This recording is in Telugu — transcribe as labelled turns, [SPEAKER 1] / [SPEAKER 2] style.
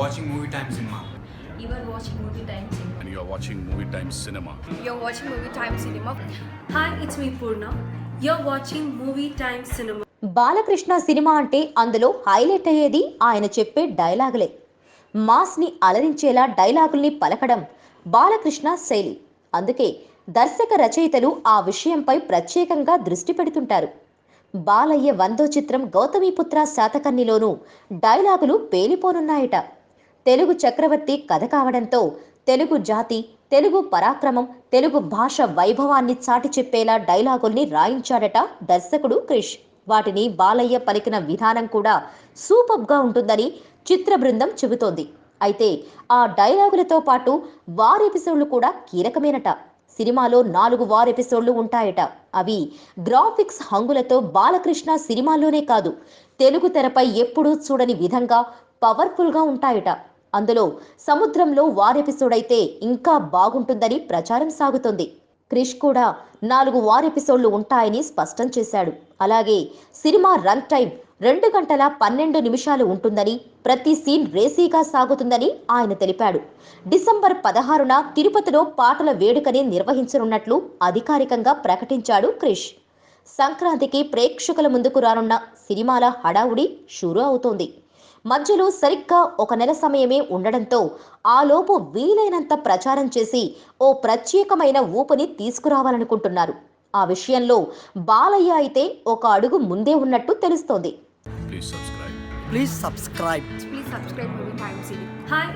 [SPEAKER 1] watching Movie Time Cinema.
[SPEAKER 2] You are watching Movie Time Cinema.
[SPEAKER 3] and you're watching Movie Times Cinema.
[SPEAKER 2] You're watching Movie Time Cinema.
[SPEAKER 4] Hi, it's me Purna. You're watching Movie Time Cinema.
[SPEAKER 5] Balakrishna cinema అంటే అందులో హైలైట్ అయ్యేది ఆయన చెప్పే డైలాగులే మాస్ని అలరించేలా డైలాగుల్ని పలకడం బాలకృష్ణ శైలి అందుకే దర్శక రచయితలు ఆ విషయంపై ప్రత్యేకంగా దృష్టి పెడుతుంటారు బాలయ్య వందో చిత్రం గౌతమిపుత్ర శాతకర్ణిలోనూ డైలాగులు పేలిపోనున్నాయట తెలుగు చక్రవర్తి కథ కావడంతో తెలుగు జాతి తెలుగు పరాక్రమం తెలుగు భాష వైభవాన్ని చాటి చెప్పేలా డైలాగుల్ని రాయించాడట దర్శకుడు క్రిష్. వాటిని బాలయ్య పలికిన విధానం కూడా సూపర్గా ఉంటుందని చిత్ర బృందం చెబుతోంది. అయితే ఆ డైలాగులతో పాటు వార్ ఎపిసోడ్లు కూడా కీలకమేనట. సినిమాలో నాలుగు వార్ ఎపిసోడ్లు ఉంటాయట. అవి గ్రాఫిక్స్ హంగులతో బాలకృష్ణ సినిమాల్లోనే కాదు తెలుగు తెరపై ఎప్పుడూ చూడని విధంగా పవర్ఫుల్గా ఉంటాయట. అందులో సముద్రంలో వార్ ఎపిసోడ్ అయితే ఇంకా బాగుంటుందని ప్రచారం సాగుతోంది. క్రిష్ కూడా నాలుగు వార్ ఎపిసోడ్లు ఉంటాయని స్పష్టం చేశాడు. అలాగే సినిమా రన్ టైం రెండు గంటల పన్నెండు నిమిషాలు ఉంటుందని ప్రతి సీన్ రేసీగా సాగుతుందని ఆయన తెలిపాడు. డిసెంబర్ పదహారున తిరుపతిలో పాటల వేడుకని నిర్వహించనున్నట్లు అధికారికంగా ప్రకటించాడు క్రిష్. సంక్రాంతికి ప్రేక్షకుల ముందుకు రానున్న సినిమాల హడావుడి షురూ అవుతోంది. మధ్యలో సరిగ్గా ఒక నెల సమయమే ఉండడంతో ఆలోపు వీలైనంత ప్రచారం చేసి ఓ ప్రత్యేకమైన ఊపుని తీసుకురావాలనుకుంటున్నారు ఆ విషయంలో బాలయ్య అయితే ఒక అడుగు ముందే ఉన్నట్టు తెలుస్తోంది
[SPEAKER 3] Please subscribe.
[SPEAKER 6] Please subscribe.
[SPEAKER 2] Please subscribe Movie Time Cinema.
[SPEAKER 4] Hi,